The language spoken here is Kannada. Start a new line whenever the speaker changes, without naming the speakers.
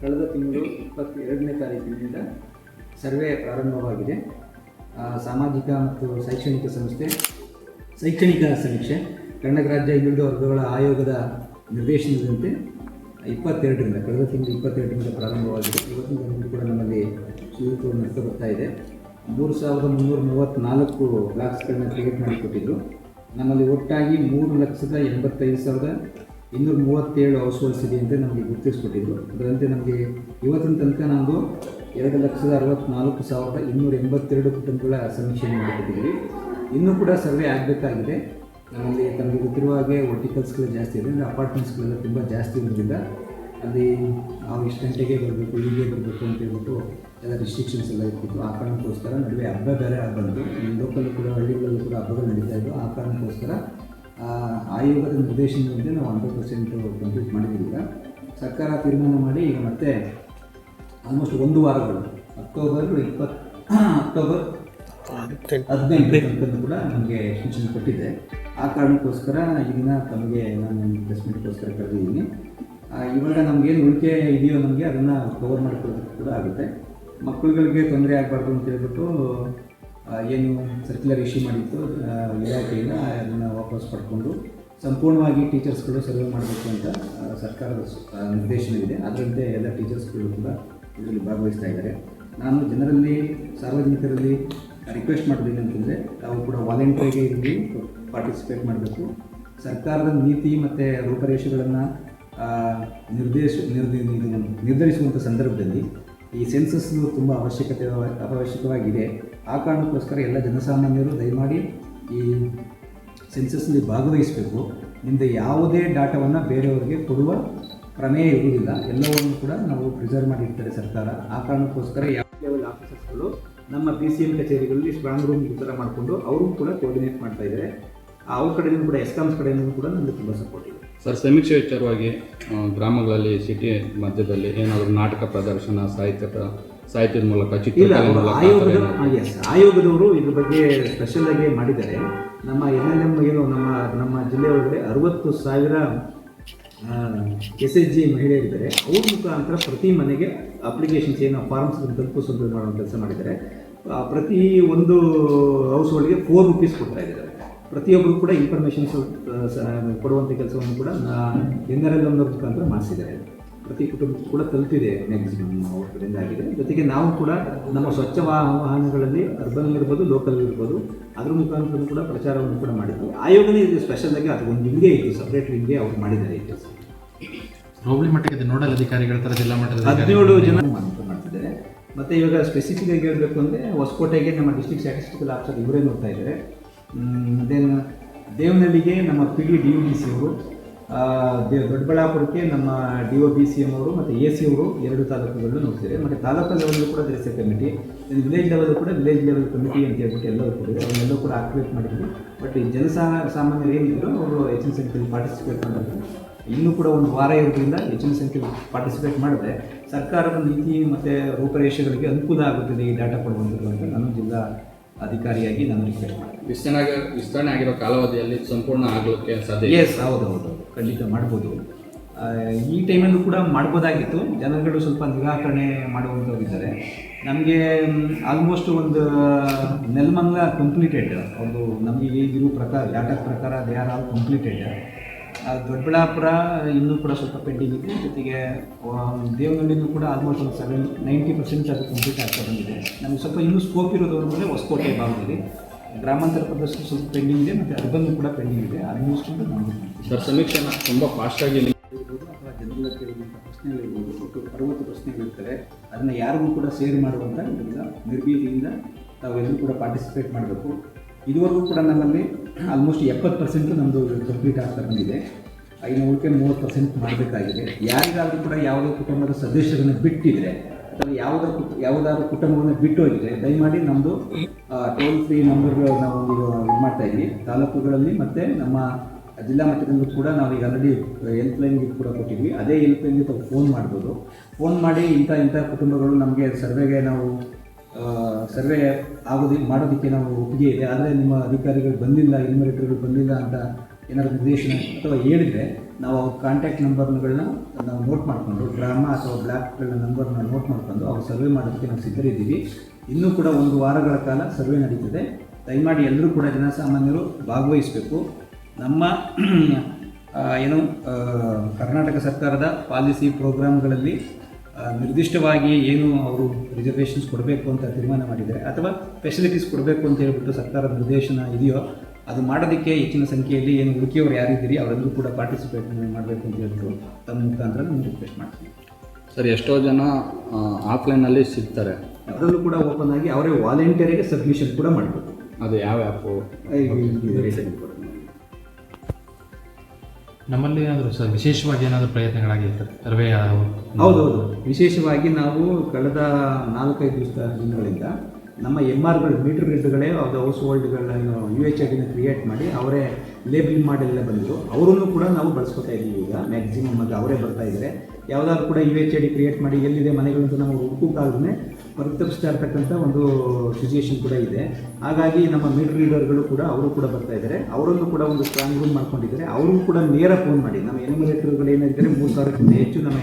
ಕಳೆದ ತಿಂಗಳು ಇಪ್ಪತ್ತೆರಡನೇ ತಾರೀಕಿನಿಂದ ಸರ್ವೆ ಪ್ರಾರಂಭವಾಗಿದೆ. ಸಾಮಾಜಿಕ ಮತ್ತು ಶೈಕ್ಷಣಿಕ ಸಂಸ್ಥೆ, ಶೈಕ್ಷಣಿಕ ಸಮೀಕ್ಷೆ ಕರ್ನಾಟಕ ರಾಜ್ಯ ಹಿಂದುಳಿದ ವರ್ಗಗಳ ಆಯೋಗದ ನಿರ್ದೇಶನದಂತೆ ಇಪ್ಪತ್ತೆರಡರಿಂದ, ಕಳೆದ ತಿಂಗಳು ಇಪ್ಪತ್ತೆರಡರಿಂದ ಪ್ರಾರಂಭವಾಗಿದೆ. ಇವತ್ತಿನ ದಿನದಲ್ಲಿ ಕೂಡ ನಮ್ಮಲ್ಲಿ ಶುಲ್ಕಗಳು ನಡೆತಾ ಬರ್ತಾ ಇದೆ. ಮೂರು ಸಾವಿರದ ಮುನ್ನೂರ ಮೂವತ್ತ್ನಾಲ್ಕು ಬ್ಲಾಕ್ಸ್ಗಳನ್ನ ಕ್ರಿಯೇಟ್ ಮಾಡಿಕೊಟ್ಟಿದ್ರು. ನಮ್ಮಲ್ಲಿ ಒಟ್ಟಾಗಿ ಮೂರು ಲಕ್ಷದ ಎಂಬತ್ತೈದು ಸಾವಿರದ ಇನ್ನೂರ ಮೂವತ್ತೇಳು ಹೌಸ್ ಹೋಲ್ಡ್ಸ್ ಇದೆ ಅಂತ ನಮಗೆ ಗುರುತಿಸ್ಕೊಟ್ಟಿದ್ರು. ಅದರಂತೆ ನಮಗೆ ಇವತ್ತಿನ ತನಕ ನಾವು ಎರಡು ಲಕ್ಷದ ಅರವತ್ತ್ನಾಲ್ಕು ಸಾವಿರದ ಇನ್ನೂರ ಎಂಬತ್ತೆರಡು ಕುಟುಂಬಗಳ ಸಮೀಕ್ಷೆ ಮಾಡಿಕೊಟ್ಟಿದ್ದೀವಿ. ಇನ್ನೂ ಕೂಡ ಸರ್ವೆ ಆಗಬೇಕಾಗಿದೆ. ನಮ್ಮಲ್ಲಿ ತಮಗೆ ಗೊತ್ತಿರುವ ಹಾಗೆ ವರ್ಟಿಕಲ್ಸ್ಗಳು ಜಾಸ್ತಿ ಇದೆ, ಅಂದರೆ ಅಪಾರ್ಟ್ಮೆಂಟ್ಸ್ಗಳೆಲ್ಲ ತುಂಬ ಜಾಸ್ತಿ ಇರೋದ್ರಿಂದ ಅಲ್ಲಿ ನಾವು ಇಷ್ಟು ಗಂಟೆಗೆ ಬರಬೇಕು ಹೀಗೆ ಬರಬೇಕು ಅಂತ ಹೇಳ್ಬಿಟ್ಟು ಎಲ್ಲ ರಿಸ್ಟ್ರಿಕ್ಷನ್ಸ್ ಎಲ್ಲ ಇರ್ತಿತ್ತು ಆ ಕಾರಣಕ್ಕೋಸ್ಕರ ನಡುವೆ ಹಬ್ಬ ಬೇರೆ ಬಂತು ಲೋಕಲ್ ಕೂಡ ಹಳ್ಳಿಗಳಲ್ಲೂ ಕೂಡ ಹಬ್ಬಗಳು ನಡೀತಾ ಇದ್ದವು ಆ ಕಾರಣಕ್ಕೋಸ್ಕರ ಆಯೋಗದ ನಿರ್ದೇಶನದಂತೆ ನಾವು ಹಂಡ್ರೆಡ್ ಪರ್ಸೆಂಟು ಕಂಪ್ಲೀಟ್ ಮಾಡಿದ್ದೀವಿ. ಸರ್ಕಾರ ತೀರ್ಮಾನ ಮಾಡಿ ಈಗ ಮತ್ತೆ ಆಲ್ಮೋಸ್ಟ್ ಒಂದು ವಾರಗಳು ಅಕ್ಟೋಬರ್ ಇಪ್ಪತ್ತು ಅಕ್ಟೋಬರ್ ಹದಿನೆಂಟು ಕೂಡ ನಮಗೆ ಎಕ್ಸ್ಟೆನ್ಷನ್ ಕೊಟ್ಟಿದೆ. ಆ ಕಾರಣಕ್ಕೋಸ್ಕರ ಇದನ್ನ ತಮಗೆ ನಾನು ಪ್ರೆಸ್ ಮೀಟ್ಗೋಸ್ಕರ ಕರೆದಿದ್ದೀನಿ. ಇವಾಗ ನಮಗೇನು ಉಳಿಕೆ ಇದೆಯೋ ನಮಗೆ ಅದನ್ನು ಕವರ್ ಮಾಡ್ಕೊಳ್ಳೋದಕ್ಕೆ ಕೂಡ ಆಗುತ್ತೆ. ಮಕ್ಕಳುಗಳಿಗೆ ತೊಂದರೆ ಆಗಬಾರ್ದು ಅಂತ ಹೇಳ್ಬಿಟ್ಟು ಏನು ಸರ್ಕ್ಯುಲರ್ ಇಶ್ಯೂ ಮಾಡಿತ್ತು ಇಲಾಖೆಯಿಂದ ಅದನ್ನು ವಾಪಸ್ ಪಡ್ಕೊಂಡು ಸಂಪೂರ್ಣವಾಗಿ ಟೀಚರ್ಸ್ಗಳು ಸರ್ವೆ ಮಾಡಬೇಕು ಅಂತ ಸರ್ಕಾರದ ನಿರ್ದೇಶನವಿದೆ. ಅದರಂತೆ ಎಲ್ಲ ಟೀಚರ್ಸ್ಗಳು ಕೂಡ ಇದರಲ್ಲಿ ಭಾಗವಹಿಸ್ತಾ ಇದ್ದಾರೆ. ನಾನು ಜನರಲ್ಲಿ, ಸಾರ್ವಜನಿಕರಲ್ಲಿ ರಿಕ್ವೆಸ್ಟ್ ಮಾಡೋದೇನು ಅಂತಂದರೆ, ತಾವು ಕೂಡ ವಾಲಂಟಿಯರ್ಗೆ ಇಲ್ಲಿ ಪಾರ್ಟಿಸಿಪೇಟ್ ಮಾಡಬೇಕು. ಸರ್ಕಾರದ ನೀತಿ ಮತ್ತು ರೂಪರೇಷೆಗಳನ್ನು ನಿರ್ದೇಶ ನಿರ್ಧರಿಸುವಂಥ ಸಂದರ್ಭದಲ್ಲಿ ಈ ಸೆನ್ಸಸ್ ತುಂಬ ಅವಶ್ಯಕತೆ, ಅವಶ್ಯಕವಾಗಿದೆ. ಆ ಕಾರಣಕ್ಕೋಸ್ಕರ ಎಲ್ಲ ಜನಸಾಮಾನ್ಯರು ದಯಮಾಡಿ ಈ ಸೆನ್ಸಸ್ನಲ್ಲಿ ಭಾಗವಹಿಸಬೇಕು. ನಿಮ್ಮದು ಯಾವುದೇ ಡಾಟಾವನ್ನು ಬೇರೆಯವರಿಗೆ ಕೊಡುವ ಪ್ರಮೇಯ ಇರುವುದಿಲ್ಲ. ಎಲ್ಲವನ್ನು ಕೂಡ ನಾವು ಪ್ರಿಸರ್ವ್ ಮಾಡಿರ್ತಾರೆ ಸರ್ಕಾರ. ಆ ಕಾರಣಕ್ಕೋಸ್ಕರ ಯಾವ ಲೆವೆಲ್ ಆಫೀಸರ್ಸ್ಗಳು ನಮ್ಮ ಪಿ ಸಿ ಎಂ ಕಚೇರಿಗಳಲ್ಲಿ ಸ್ಟ್ರಾಂಗ್ ರೂಮ್ ಈ ಥರ ಮಾಡಿಕೊಂಡು ಅವರು ಕೂಡ ಕೋರ್ಡಿನೇಟ್ ಮಾಡ್ತಾ ಇದ್ದಾರೆ. ಅವ್ರ ಕಡೆಯಿಂದ ಕೂಡ ಎಸ್ಕಾಮ್ಸ್ ಕಡೆಯಿಂದ ಕೂಡ ನಮಗೆ ತುಂಬ ಸಪೋರ್ಟ್ ಇದೆ.
ಸರ್ ಸಮೀಕ್ಷೆ ವಿಚಾರವಾಗಿ ಗ್ರಾಮಗಳಲ್ಲಿ ಸಿಟಿ ಮಧ್ಯದಲ್ಲಿ ಏನಾದರೂ ನಾಟಕ ಪ್ರದರ್ಶನ ಸಾಹಿತ್ಯ ಸಾಹಿತ್ಯದ ಮೂಲಕ
ಆಯೋಗದ ಎಸ್ ಆಯೋಗದವರು ಇದ್ರ ಬಗ್ಗೆ ಸ್ಪೆಷಲ್ ಆಗಿ ಮಾಡಿದ್ದಾರೆ. ನಮ್ಮ ಎನ್ ಎಲ್ ಎಂ ಏನು ನಮ್ಮ ನಮ್ಮ ಜಿಲ್ಲೆ ಒಳಗಡೆ ಅರವತ್ತು ಸಾವಿರ ಎಸ್ ಎಚ್ ಜಿ ಮಹಿಳೆಯರಿದ್ದಾರೆ. ಅವ್ರ ಮುಖಾಂತರ ಪ್ರತಿ ಮನೆಗೆ ಅಪ್ಲಿಕೇಶನ್ಸ್ ಏನು ಫಾರ್ಮ್ಸ್ ತಲುಪಿಸೋದು ಮಾಡೋ ಕೆಲಸ ಮಾಡಿದ್ದಾರೆ. ಪ್ರತಿ ಒಂದು ಹೌಸ್ ಹೋಲ್ಡ್ಗೆ ಫೋರ್ ರುಪೀಸ್ ಕೊಡ್ತಾ ಇದ್ದಾರೆ. ಪ್ರತಿಯೊಬ್ಬರು ಕೂಡ ಇನ್ಫಾರ್ಮೇಷನ್ಸ್ ಕೊಡುವಂಥ ಕೆಲಸವನ್ನು ಕೂಡ ಎನ್ ಆರ್ ಎಲ್ ಅವ್ರ ಮುಖಾಂತರ ಮಾಡಿಸಿದ್ದಾರೆ. ಪ್ರತಿ ಕುಟುಂಬಕ್ಕೂ ಕೂಡ ತಲುಪಿದೆ ಮ್ಯಾಕ್ಸಿಮಮ್ ಅವ್ರ ಕಡೆಯಿಂದ ಆಗಿದೆ. ಜೊತೆಗೆ ನಾವು ಕೂಡ ನಮ್ಮ ಸ್ವಚ್ಛ ವಾಹ- ವಾಹನಗಳಲ್ಲಿ ಅರ್ಬನ್ ಇರ್ಬೋದು ಲೋಕಲ್ ಇರ್ಬೋದು ಅದ್ರ ಮುಖಾಂತರ ಕೂಡ ಪ್ರಚಾರವನ್ನು ಕೂಡ ಮಾಡಿದ್ವಿ. ಆಯೋಗನೇ ಇದು ಸ್ಪೆಷಲ್ ಆಗಿ ಅದು ಒಂದು ವಿಂಗೇ ಇತ್ತು ಸಪ್ರೇಟ್ ವಿಂಗೇ ಅವ್ರು ಮಾಡಿದ್ದಾರೆ ಈ ಕೆಲಸ.
ಹೋಬಳಿ ಮಟ್ಟಕ್ಕೆ ನೋಡಲ್ ಅಧಿಕಾರಿಗಳ ಥರ ಜಿಲ್ಲಾ ಮಟ್ಟದ
ಹದಿನೇಳು ಜನ ಮಾಡ್ತಿದ್ದಾರೆ. ಮತ್ತು ಇವಾಗ ಸ್ಪೆಸಿಫಿಕ್ ಆಗಿ ಹೇಳಬೇಕು ಅಂದರೆ ಹೊಸಕೋಟೆಗೆ ನಮ್ಮ ಡಿಸ್ಟ್ರಿಕ್ಟ್ ಸ್ಟ್ಯಾಟಿಸ್ಟಿಕಲ್ ಆಫೀಸರ್ ಇವರೇ ನೋಡ್ತಾ ಇದ್ದಾರೆ. ದೆನ್ ದೇವನಹಳ್ಳಿಗೆ ನಮ್ಮ P D D U B C ಅವರು ದೊಡ್ಡಬಳ್ಳಾಪುರಕ್ಕೆ ನಮ್ಮ D O B C M ಅವರು ಮತ್ತು ಎ ಸಿ ಅವರು ಎರಡು ತಾಲೂಕುಗಳನ್ನು ನೋಡ್ತಿದ್ದಾರೆ. ಮತ್ತು ತಾಲೂಕು ಲೆವೆಲ್ ಕೂಡ ಎ ಕಮಿಟಿ ವಿಲೇಜ್ ಲೆವೆಲ್ ಕೂಡ ವಿಲೇಜ್ ಲೆವೆಲ್ ಕಮಿಟಿ ಅಂತ ಹೇಳ್ಬಿಟ್ಟು ಎಲ್ಲರೂ ಕೂಡ ಅವನ್ನೆಲ್ಲ ಕೂಡ ಆಕ್ಟಿವೇಟ್ ಮಾಡಿದ್ವಿ ಬಟ್ ಈ ಜನಸಾ ಸಾಮಾನ್ಯರು ಏನಿದ್ರು ಅವರು ಹೆಚ್ಚಿನ ಸಂಖ್ಯೆಯಲ್ಲಿ ಪಾರ್ಟಿಸಿಪೇಟ್ ಮಾಡಿದ್ರು. ಇನ್ನೂ ಕೂಡ ಒಂದು ವಾರ ಇರೋದ್ರಿಂದ ಹೆಚ್ಚಿನ ಸಂಖ್ಯೆಯಲ್ಲಿ ಪಾರ್ಟಿಸಿಪೇಟ್ ಮಾಡಿದ್ರೆ ಸರ್ಕಾರದ ನೀತಿ ಮತ್ತು ರೂಪರೇಷೆಗಳಿಗೆ ಅನುಕೂಲ ಆಗುತ್ತದೆ ಈ ಡಾಟಾ ಕೊಡುವಂಥದ್ದು ಅಂತ ನಾನು ಜಿಲ್ಲಾ ಅಧಿಕಾರಿಯಾಗಿ ನಾನು ರಿಕ್ವೆಸ್ಟ್ ಮಾಡ್ತೀನಿ.
ವಿಸ್ತರಣೆ ವಿಸ್ತರಣೆ ಆಗಿರೋ ಕಾಲಾವಧಿಯಲ್ಲಿ ಸಂಪೂರ್ಣ ಆಗಲಿಕ್ಕೆ ಸಾಧ್ಯ.
ಎಸ್ ಹೌದು ಹೌದು ಖಂಡಿತ ಮಾಡ್ಬೋದು. ಈ ಟೈಮಲ್ಲೂ ಕೂಡ ಮಾಡ್ಬೋದಾಗಿತ್ತು. ಜನಗಳು ಸ್ವಲ್ಪ ನಿರಾಕರಣೆ ಮಾಡುವಂಥವ್ರಿದ್ದಾರೆ ನಮಗೆ ಆಲ್ಮೋಸ್ಟ್ ಒಂದು ನೆಲಮಂಗ್ಲ ಕಂಪ್ಲೀಟೆಡ್ ಒಂದು ನಮಗೆ ಈಗಿರೋ ಪ್ರಕಾರ ಡಾಟಾ ಪ್ರಕಾರ they are all completed Doddaballapur ಇನ್ನೂ ಕೂಡ ಸ್ವಲ್ಪ ಪೆಂಡಿಂಗ್ ಇದೆ. ಜೊತೆಗೆ ದೇವನಹಳ್ಳಿನೂ ಕೂಡ ಆಲ್ಮೋಸ್ಟ್ ಒಂದು ಸೆವೆನ್ ನೈಂಟಿ ಪರ್ಸೆಂಟ್ ಅದು ಕಂಪ್ಲೀಟ್ ಆಗ್ತಾ ಬಂದಿದೆ. ನಮಗೆ ಸ್ವಲ್ಪ ಇನ್ನೂ ಸ್ಕೋಪ್ ಇರೋದು ಅಂದರೆ ಹೊಸಕೋಟೆ ಭಾಗದಲ್ಲಿ ಗ್ರಾಮಾಂತರ ಪ್ರದೇಶ ಸ್ವಲ್ಪ ಪೆಂಡಿಂಗ್ ಇದೆ ಮತ್ತು ಅರ್ಬನ್ ಕೂಡ ಪೆಂಡಿಂಗ್ ಇದೆ. ಆಲ್ಮೋಸ್ಟ್ ಕೂಡ ನಮಗೆ
ಸರ್ ಸಮೀಕ್ಷೆನ ತುಂಬ ಫಾಸ್ಟಾಗಿ
ಇರ್ಬೋದು ಅಥವಾ ಜನಗಳ ಕೇಳುವಂಥ ಪ್ರಶ್ನೆಗಳಿರ್ಬೋದು ಒಟ್ಟು ಅರವತ್ತು ಪ್ರಶ್ನೆಗಳಿರ್ತವೆ ಅದನ್ನು ಯಾರಿಗೂ ಕೂಡ ಸೇರ್ ಮಾಡುವಂಥ ಇದರಿಂದ ನಿರ್ಭೀತಿಯಿಂದ ತಾವೆಲ್ಲರೂ ಕೂಡ ಪಾರ್ಟಿಸಿಪೇಟ್ ಮಾಡಬೇಕು. ಇದುವರೆಗೂ ಕೂಡ ನಮ್ಮಲ್ಲಿ ಆಲ್ಮೋಸ್ಟ್ ಎಪ್ಪತ್ತು ಪರ್ಸೆಂಟ್ ನಮ್ಮದು ಕಂಪ್ಲೀಟ್ ಆಗ್ತಾ ಬಂದಿದೆ. ಇನ್ನು ಉಳಿಕೆ ಮೂವತ್ತು ಪರ್ಸೆಂಟ್ ಮಾಡಬೇಕಾಗಿದೆ. ಯಾರಿಗಾದರೂ ಕೂಡ ಯಾವುದೇ ಕುಟುಂಬದ ಸದಸ್ಯರನ್ನು ಬಿಟ್ಟಿದ್ರೆ, ಅಥವಾ ಯಾವುದೋ ಯಾವುದಾದ್ರೂ ಕುಟುಂಬವನ್ನು ಬಿಟ್ಟು ಹೋಗಿದ್ರೆ, ದಯಮಾಡಿ ನಮ್ಮದು ಟೋಲ್ ಫ್ರೀ ನಂಬರ್ ನಾವು ಇದು ಇದು ಮಾಡ್ತಾ ಇದ್ವಿ ತಾಲೂಕುಗಳಲ್ಲಿ ಮತ್ತು ನಮ್ಮ ಜಿಲ್ಲಾ ಮಟ್ಟದಲ್ಲೂ ಕೂಡ ನಾವು ಈಗ ಆಲ್ರೆಡಿ ಲೈನ್ಗೆ ಕೂಡ ಕೊಟ್ಟಿದ್ವಿ ಅದೇ ಹೆಲ್ಪ್ ಲೈನ್ಗೆ ತಾವು ಫೋನ್ ಮಾಡ್ಬೋದು. ಫೋನ್ ಮಾಡಿ ಇಂಥ ಇಂಥ ಕುಟುಂಬಗಳು ನಮಗೆ ಸರ್ವೆಗೆ ನಾವು ಸರ್ವೆ ಆಗೋದಿ ಮಾಡೋದಕ್ಕೆ ನಾವು ಒಪ್ಪಿಗೆ ಇದೆ. ಆದರೆ ನಿಮ್ಮ ಅಧಿಕಾರಿಗಳು ಬಂದಿಲ್ಲ ಇನ್ವರ್ಟರ್ಗಳು ಬಂದಿಲ್ಲ ಅಂತ ಏನಾದರೂ ನಿರ್ದೇಶನ ಅಥವಾ ಹೇಳಿದರೆ ನಾವು ಅವ್ರ ಕಾಂಟ್ಯಾಕ್ಟ್ ನಂಬರ್ಗಳನ್ನ ನಾವು ನೋಟ್ ಮಾಡಿಕೊಂಡು, ಗ್ರಾಮ ಅಥವಾ ಬ್ಲಾಕ್ಗಳ ನಂಬರ್ನ ನೋಟ್ ಮಾಡಿಕೊಂಡು ಅವ್ರು ಸರ್ವೆ ಮಾಡೋದಕ್ಕೆ ನಾವು ಸಿದ್ಧರಿದ್ದೀವಿ. ಇನ್ನೂ ಕೂಡ ಒಂದು ವಾರಗಳ ಕಾಲ ಸರ್ವೆ ನಡೀತದೆ. ದಯಮಾಡಿ ಎಲ್ಲರೂ ಕೂಡ ಜನಸಾಮಾನ್ಯರು ಭಾಗವಹಿಸಬೇಕು. ನಮ್ಮ ಏನು ಕರ್ನಾಟಕ ಸರ್ಕಾರದ ಪಾಲಿಸಿ ಪ್ರೋಗ್ರಾಮ್ಗಳಲ್ಲಿ ನಿರ್ದಿಷ್ಟವಾಗಿ ಏನು ಅವರು ರಿಸರ್ವೇಷನ್ಸ್ ಕೊಡಬೇಕು ಅಂತ ತೀರ್ಮಾನ ಮಾಡಿದ್ದಾರೆ ಅಥವಾ ಫೆಸಿಲಿಟೀಸ್ ಕೊಡಬೇಕು ಅಂತ ಹೇಳ್ಬಿಟ್ಟು ಸರ್ಕಾರದ ನಿರ್ದೇಶನ ಇದೆಯೋ ಅದು ಮಾಡೋದಕ್ಕೆ ಹೆಚ್ಚಿನ ಸಂಖ್ಯೆಯಲ್ಲಿ ಏನು ಹುಡುಕಿಯವರು ಯಾರಿದ್ದೀರಿ ಅವರೆಲ್ಲರೂ ಕೂಡ ಪಾರ್ಟಿಸಿಪೇಟ್ ಮಾಡಬೇಕು ಅಂತ ಹೇಳ್ಬಿಟ್ಟು ತಮ್ಮ ಮುಖಾಂತರ ನಾನು ರಿಕ್ವೆಸ್ಟ್ ಮಾಡ್ತೀನಿ.
ಸರ್ ಎಷ್ಟೋ ಜನ ಆಫ್ಲೈನಲ್ಲಿ ಸಿಗ್ತಾರೆ.
ಅದರಲ್ಲೂ ಕೂಡ ಓಪನ್ ಆಗಿ ಅವರೇ ವಾಲಂಟಿಯರಿಗೆ ಸಬ್ಮಿಷನ್ ಕೂಡ ಮಾಡಬೇಕು.
ಅದು ಯಾವ ಆ್ಯಪು
ನಮ್ಮಲ್ಲಿ ಏನಾದರೂ ಸರ್ ವಿಶೇಷವಾಗಿ ಏನಾದರೂ ಪ್ರಯತ್ನಗಳಾಗಿತ್ತು ಹೌದು
ಹೌದೌದು. ವಿಶೇಷವಾಗಿ ನಾವು ಕಳೆದ ನಾಲ್ಕೈದು ದಿವಸ ದಿನಗಳಿಂದ ನಮ್ಮ ಎಂ ಆರ್ಗಳು ಮೀಟರ್ ಗ್ರಿಡ್ಗಳೇ ಅದು ಹೌಸ್ ಹೋಲ್ಡ್ಗಳನ್ನು ಯು ಎಚ್ ಐಡಿನ ಕ್ರಿಯೇಟ್ ಮಾಡಿ ಅವರೇ ಲೇಬಲಿಂಗ್ ಮಾಡೆಲ್ಲ ಬಂದರು ಅವರನ್ನು ಕೂಡ ನಾವು ಬಳಸ್ಕೊತಾ ಇದ್ದೀವಿ ಈಗ. ಮ್ಯಾಕ್ಸಿಮಮ್ ಆಗಿ ಅವರೇ ಬರ್ತಾ ಇದ್ದಾರೆ. ಯಾವುದಾದ್ರು ಕೂಡ U H I D create ಮಾಡಿ ಎಲ್ಲಿದೆ ಮನೆಗಳಂತೂ ನಾವು ಹುಡುಕಾಗಲೇ ಹೊರತರಿಸ್ತಾ ಇರ್ತಕ್ಕಂಥ ಒಂದು ಸಿಚುಯೇಷನ್ ಕೂಡ ಇದೆ. ಹಾಗಾಗಿ ನಮ್ಮ ಮೀಟರ್ ರೀಡರ್ಗಳು ಕೂಡ ಅವರು ಕೂಡ ಬರ್ತಾ ಇದ್ದಾರೆ. ಅವರನ್ನು ಕೂಡ ಒಂದು ಸ್ಟ್ರಾಂಗ್ ರೂಮ್ ಮಾಡ್ಕೊಂಡಿದ್ದಾರೆ. ಅವರು ಕೂಡ ನೇರ ಫೋನ್ ಮಾಡಿ. ನಮ್ಮ ಎನಿಮರೇಟರ್ಗಳು ಏನಾಗಿದ್ದಾರೆ ಮೂರು ಸಾವಿರಕ್ಕಿಂತ ಹೆಚ್ಚು ನಮ್ಮ